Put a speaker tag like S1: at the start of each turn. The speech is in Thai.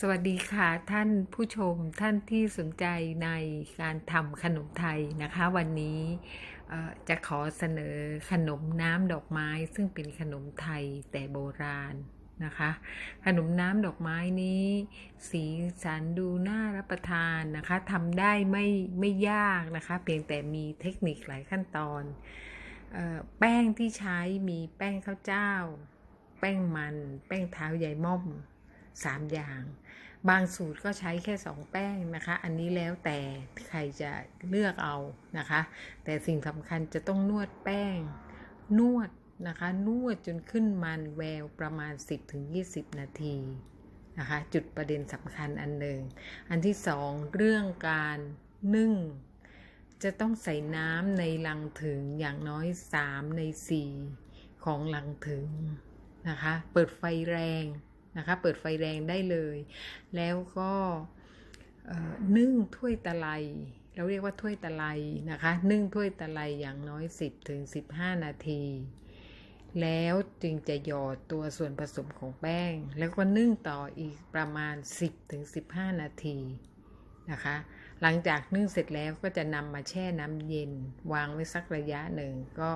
S1: สวัสดีค่ะท่านผู้ชมท่านที่สนใจในการทำขนมไทยนะคะ วันนี้จะขอเสนอขนมน้ำดอกไม้ ซึ่งเป็นขนมไทยแต่โบราณนะคะ ขนมน้ำดอกไม้นี้ สีสันดูน่ารับประทานนะคะทำได้ไม่ไม่ยากนะคะ เพียงแต่มีเทคนิคหลายขั้นตอนออแป้งที่ใช้มีแป้งข้าวเจ้า แป้งมัน แป้งเท้าใยม่อมสามอย่าง บางสูตรก็ใช้แค่สองแป้งนะคะ อันนี้แล้วแต่ใครจะเลือกเอานะคะ แต่สิ่งสำคัญจะต้องนวดแป้ง นวดนะคะ นวดจนขึ้นมันแววประมาณ 10-20 นาทีนะคะ จุดประเด็นสำคัญอันหนึ่ง อันที่สองเรื่องการนึ่ง จะต้องใส่น้ำในลังถึงอย่างน้อย 3 ใน 4 ของลังถึงนะคะ เปิดไฟแรง นะคะ เปิดไฟแรงได้เลย แล้วก็นึ่งถ้วยตะไลเราเรียกว่าถ้วยตะไลนะคะ นึ่งถ้วยตะไลอย่างน้อย 10ถึง15 นาที แล้วจึงจะหยอดตัวส่วนผสมของแป้ง แล้วก็นึ่งต่ออีกประมาณ 10ถึง15 นาทีนะคะ หลังจากนึ่งเสร็จแล้วก็จะนำมาแช่น้ำเย็น วางไว้สักระยะหนึ่งก็